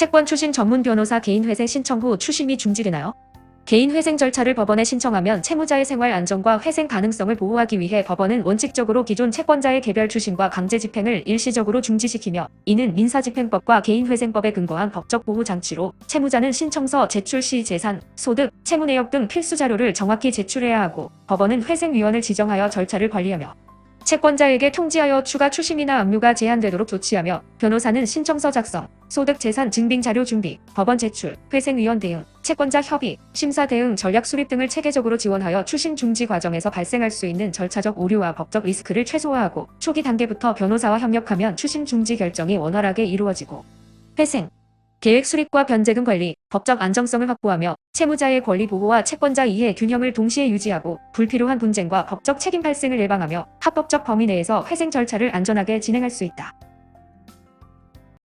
채권 추신 전문 변호사 개인회생 신청 후 추심이 중지되나요? 개인회생 절차를 법원에 신청하면 채무자의 생활 안정과 회생 가능성을 보호하기 위해 법원은 원칙적으로 기존 채권자의 개별 추심과 강제 집행을 일시적으로 중지시키며 이는 민사집행법과 개인회생법에 근거한 법적 보호 장치로 채무자는 신청서 제출 시 재산, 소득, 채무 내역 등 필수 자료를 정확히 제출해야 하고 법원은 회생위원을 지정하여 절차를 관리하며 채권자에게 통지하여 추가 추심이나 압류가 제한되도록 조치하며 변호사는 신청서 작성, 소득 재산 증빙 자료 준비, 법원 제출, 회생위원 대응, 채권자 협의, 심사 대응 전략 수립 등을 체계적으로 지원하여 추심 중지 과정에서 발생할 수 있는 절차적 오류와 법적 리스크를 최소화하고 초기 단계부터 변호사와 협력하면 추심 중지 결정이 원활하게 이루어지고 회생, 계획 수립과 변제금 관리, 법적 안정성을 확보하며 채무자의 권리 보호와 채권자 이해 균형을 동시에 유지하고 불필요한 분쟁과 법적 책임 발생을 예방하며 합법적 범위 내에서 회생 절차를 안전하게 진행할 수 있다.